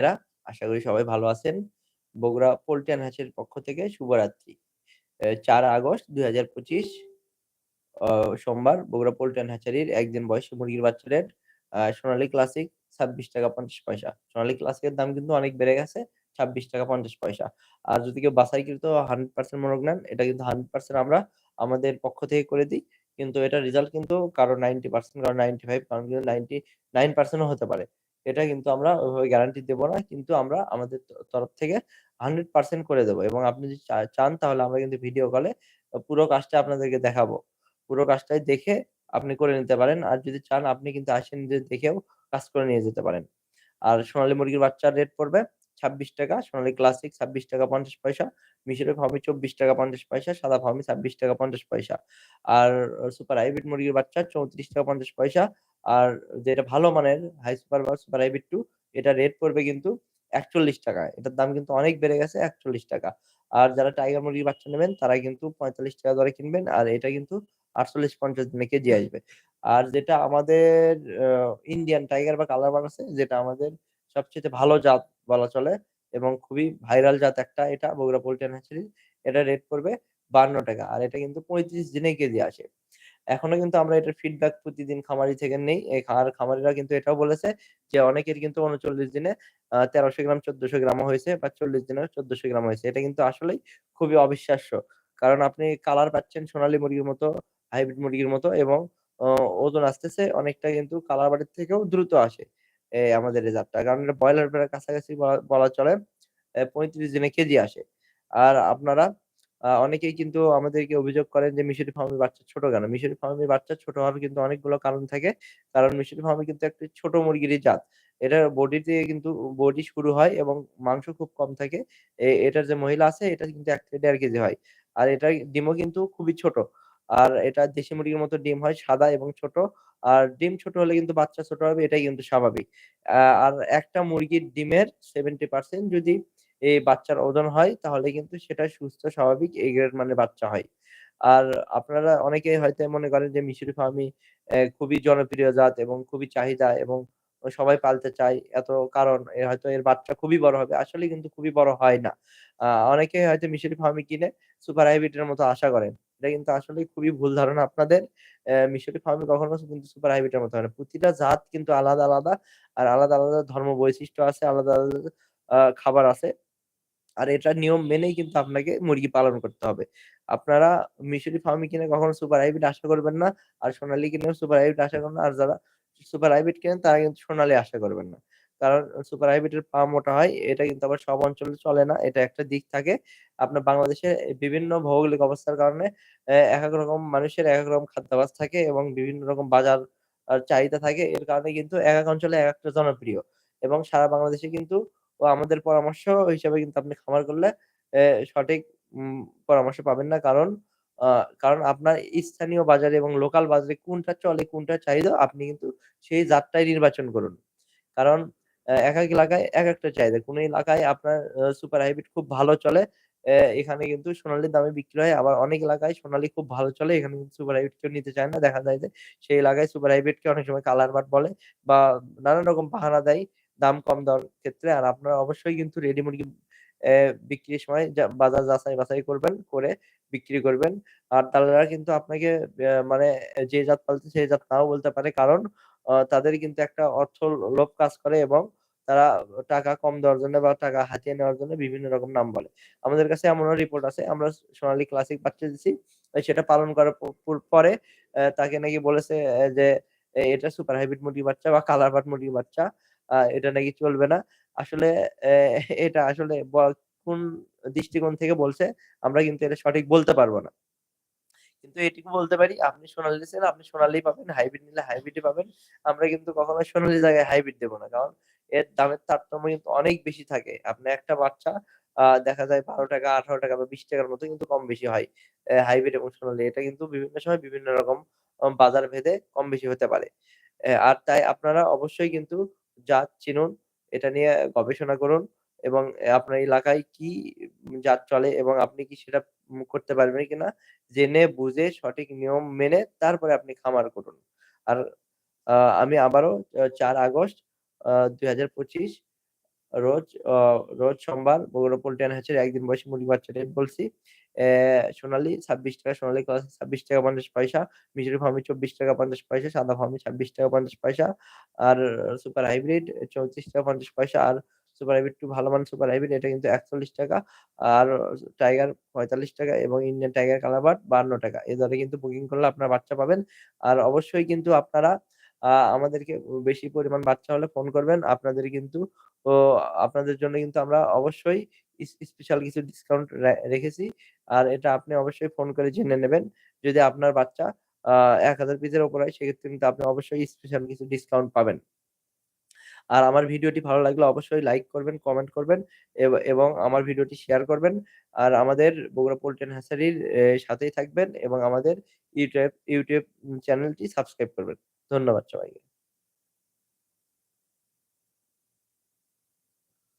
এরা আশা করি সবাই ভালো আছেন। বগুড়া পোল্ট্রি অ্যান্ড হ্যাচারির পক্ষ থেকে শুভরাত্রি। ৪ আগস্ট ২০২৫ অ, সোমবার বগুড়া পোল্ট্রি অ্যান্ড হ্যাচারির একদিন বয়সী মুরগির বাচ্চা রেট সোনালী ক্লাসিক ৳২৬.৫০ সোনালী ক্লাসিকের দাম কিন্তু অনেক বেড়ে গেছে ৳২৬.৫০ আর যদি কেউ বাছাইকৃত 100% মোরগ নেন, এটা কিন্তু 100% আমরা আমাদের পক্ষ থেকে করে দিই। কিন্তু এটা রেজাল্ট কিন্তু কারও 90% কারও নাইনটি ফাইভ কারণ কিন্তু 99% ও হতে পারে। এটা কিন্তু আমরা ওইভাবে গ্যারান্টি দেবো না। কিন্তু আমরা আমাদের তরফ থেকে 100% করে দেবো এবং আপনি যদি চান তাহলে আমরা কিন্তু ভিডিও কলে পুরো কাজটা আপনাদেরকে দেখাবো। পুরো কাজটাই দেখে আপনি করে নিতে পারেন। আর যদি চান আপনি কিন্তু আসেন দেখেও কাজ করে নিয়ে যেতে পারেন। আর সোনালী মুরগির বাচ্চার রেট পড়বে ৳২৬ সোনালী ক্লাসিক ৳২৬.৫০ মিশরি ফার্মি ৳২৪.৫০ সাদা ফার্মি ৳২৬.৫০ আর সুপার হাইব্রিড মুরগির বাচ্চা ৳৩৪.৫০ আর যেটা ভালো মানের, হাই সুপার বা সুপার হাইব্রিড 2 এটার রেট পড়বে কিন্তু ৳৪১ এটার দাম কিন্তু অনেক বেড়ে গেছে ৳৪১ আর যারা টাইগার মুরগির বাচ্চা নেবেন, তারা কিন্তু ৳৪৫ দরে কিনবেন। আর এটা কিন্তু ৪৮-৫০ দিনে কেজি আসবে। আর যেটা আমাদের ইন্ডিয়ান টাইগার বা কালার বার আছে, যেটা আমাদের সবচেয়ে ভালো জাত বলা চলে এবং খুবই ভাইরাল জাত একটা এটা বগুড়া পোল্ট্রি অ্যান্ড হ্যাচারি এটার রেট পড়বে ৳৫২ আর এটা কিন্তু ৩৫ দিনে কেজি আসে। এখনও কিন্তু আমরা এটার ফিডব্যাক প্রতিদিন খামারি থেকে নেই। আর খামারিরা কিন্তু এটাও বলেছে যে অনেকের কিন্তু ৩৯ দিনে ১৩০০ গ্রাম ১৪০০ গ্রামও হয়েছে বা ৪০ দিনেও ১৪০০ গ্রাম হয়েছে। এটা কিন্তু আসলেই খুবই অবিশ্বাস্য। কারণ আপনি কালার পাচ্ছেন সোনালী মুরগির মতো, হাইব্রিড মুরগির মতো এবং ওজন আসতেছে অনেকটা কিন্তু কালার বাড়ির থেকেও দ্রুত আসে। আমাদের জাতটা। কারণ এটা ব্রয়লার প্রায় কাছাকাছি বলা চলে। পঁয়ত্রিশ দিনে কেজি আসে। আর আপনারা অনেকেই কিন্তু আমাদেরকে অভিযোগ করেন যে মিশরি ফার্মের বাচ্চা ছোট কেন? মিশরি ফার্মের বাচ্চা ছোট হওয়ার কিন্তু অনেকগুলো কারণ থাকে। কারণ মিশরি ফার্মে কিন্তু একটি ছোট মুরগিরই জাত। এটার বডি বডিতে কিন্তু বডি শুরু হয় এবং মাংস খুব কম থাকে। এটার যে মহিলা আছে, এটা কিন্তু এক থেকে দেড় কেজি হয়। আর এটার ডিমও কিন্তু খুবই ছোট। আর এটা দেশি মুরগির মতো ডিম হয়, সাদা এবং ছোট। আর ডিম ছোট হলে কিন্তু বাচ্চা ছোট হবে, এটাই কিন্তু স্বাভাবিক। আর একটা মুরগির ডিমের 70% যদি এই বাচ্চার ওজন হয়, তাহলে কিন্তু সেটা সুস্থ, স্বাভাবিক এই গ্রেড মানের বাচ্চা হয়। আর আপনারা অনেকেই হয়তো মনে করেন যে মিশরি ফার্মি খুবই জনপ্রিয় জাত এবং খুবই চাহিদা এবং সবাই পালতে চায়। এত কারণ হয়তো এর বাচ্চা খুবই বড় হবে। আসলে কিন্তু খুবই বড় হয় না। আ অনেকেই হয়তো মিশরি ফার্মি কিনে সুপার হাইব্রিড এর মতো আশা করেন। এটা কিন্তু আসলেই খুবই ভুল ধারণা আপনাদের। মিশরি ফার্মি কখনো কিন্তু সুপার হাইব্রিড এর মতো হয় না। প্রতিটা জাত কিন্তু আলাদা, আলাদা আর আলাদা, আলাদা ধর্ম বৈশিষ্ট্য আছে, আলাদা, আলাদা খাবার আছে। আর এটার নিয়ম মেনেই কিন্তু আপনাকে মুরগি পালন করতে হবে। আপনারা মিশরি ফার্মি কিনে কখনো সুপার হাইব্রিড আশা করবেন না। আর সোনালী কিনেও সুপার হাইব্রিড আশা করবেন না। আর যারা সুপার হাইব্রিড কেনেন তারা কিন্তু সোনালি আশা করবেন না। কারণ সুপার হাইব্রিড এর পা মোটা হয়। এটা কিন্তু আবার সব অঞ্চলে চলে না। এটা একটা দিক থাকে। আপনার বাংলাদেশে বিভিন্ন ভৌগোলিক অবস্থার কারণে এক এক রকম মানুষের এক এক রকম খাদ্যাভ্যাস থাকে এবং বিভিন্ন রকম বাজার চাহিদা থাকে। এর কারণে কিন্তু এক এক অঞ্চলে এক একটা জনপ্রিয়। এবং সারা বাংলাদেশে কিন্তু ও আমাদের পরামর্শ হিসেবে কিন্তু আপনি খামার করলে সঠিক পরামর্শ পাবেন না। কারণ কারণ আপনার স্থানীয় বাজারে এবং লোকাল বাজারে কোনটা চলে, কোনটা চাহিদা আপনি কিন্তু সেই জাতটাই নির্বাচন করুন। কারণ এ এক এলাকায় এক একটা চাহিদা। কোন এলাকায় আপনার সুপার হাইব্রিড খুব ভালো চলে। এখানে কিন্তু সোনালীর দামে বিক্রি হয়। আবার অনেক এলাকায় সোনালী খুব ভালো চলে। এখানে কিন্তু সুপার হাইব্রিড কেউ নিতে চায় না। দেখা যায় যে সেই এলাকায় সুপার হাইব্রিডকে অনেক সময় কালার বার্ড বলে বা নানান রকম বাহানা দেয় দাম কম দেওয়ার ক্ষেত্রে। আর আপনারা অবশ্যই কিন্তু রেডি মুরগি বিক্রির সময় বাজার যাচাই-বাছাই করবেন, করে বিক্রি করবেন। আর দালালরা কিন্তু আপনাকে মানে যে জাত পালছে সেই জাত নাও বলতে পারে। কারণ তাদের কিন্তু একটা অর্থ লোভ কাজ করে এবং তারা টাকা কম দেওয়ার জন্য বা টাকা হাতিয়ে নেওয়ার জন্য বিভিন্ন রকম নাম বলে। আমাদের কাছে এমনও রিপোর্ট আছে, আমরা সোনালী ক্লাসিক বাচ্চা দিছি। সেটা পালন করার পরে তাকে নাকি বলেছে যে এটা সুপার হাইব্রিড মুরগির বাচ্চা বা কালার বার্ড মুরগির বাচ্চা। এটা নাকি চলবে না। আসলে এটা আসলে কোন দৃষ্টিকোণ থেকে বলছে, আমরা কিন্তু এটা সঠিক বলতে পারব না। কিন্তু এটুকু বলতে পারি, আপনি সোনালী আপনি সোনালি পাবেন। হাইব্রিড নিলে হাইব্রিডই পাবেন। আমরা কিন্তু কখনো সোনালি জায়গায় হাইব্রিড দেব না। কারণ এর দামের তারতম্য কিন্তু অনেক বেশি থাকে। আপনি একটা বাচ্চা দেখা যায় ৳১২, ৳১৮ বা বিশ টাকার মতো কিন্তু কম বেশি হয়। হাইব্রিড এবং সোনালী এটা কিন্তু বিভিন্ন সময় বিভিন্ন রকম বাজার ভেদে কম বেশি হতে পারে। আর তাই আপনারা অবশ্যই কিন্তু জাত চিনুন, এটা নিয়ে গবেষণা করুন এবং আপনার এলাকায় কি জাত চলে এবং আপনি কি সেটা করতে পারবেন কিনা জেনে বুঝে সঠিক নিয়ম মেনে তারপরে আপনি খামার করুন। আর আমি আবারও চার আগস্ট ২০২৫ রোজ রোজ সোমবার বগুড়া পোল্ট্রি হ্যাচারি একদিন বয়সী মুরগির বাচ্চা রেট বলছি। সোনালী ৳২৬, সোনালী ক্রস ৳২৬.৫০, মিশরি ফার্মি ৳২৪.৫০, সাদা ফার্মি ৳২৬.৫০ আর সুপার হাইব্রিড ৳৩৪.৫০ আর সুপার হাইব্রিড 2 ভালো মানের সুপার হাইব্রিড এটা কিন্তু ৳৪১ আর টাইগার ৳৪৫ এবং ইন্ডিয়ান টাইগার কালার বার্ড ৳৫২ এ দরে কিন্তু বুকিং করলে আপনারা বাচ্চা পাবেন। আর অবশ্যই কিন্তু আপনারা আমাদেরকে বেশি পরিমাণ বাচ্চা হলে ফোন করবেন। আপনাদের কিন্তু আপনাদের জন্য কিন্তু আমরা অবশ্যই স্পেশাল কিছু ডিসকাউন্ট রেখেছি। আর এটা আপনি অবশ্যই ফোন করে জেনে নেবেন। যদি আপনার বাচ্চা এক হাজার পিসের ওপর হয় সেক্ষেত্রে কিন্তু আপনি অবশ্যই স্পেশাল কিছু ডিসকাউন্ট পাবেন। আর আমার ভিডিওটি ভালো লাগলে অবশ্যই লাইক করবেন, কমেন্ট করবেন এবং আমার ভিডিওটি শেয়ার করবেন। আর আমাদের বগুড়া হ্যাচারির এ সাথেই থাকবেন এবং আমাদের ইউটিউব ইউটিউব চ্যানেলটি সাবস্ক্রাইব করবেন। ধন্যবাদ সবাইকে।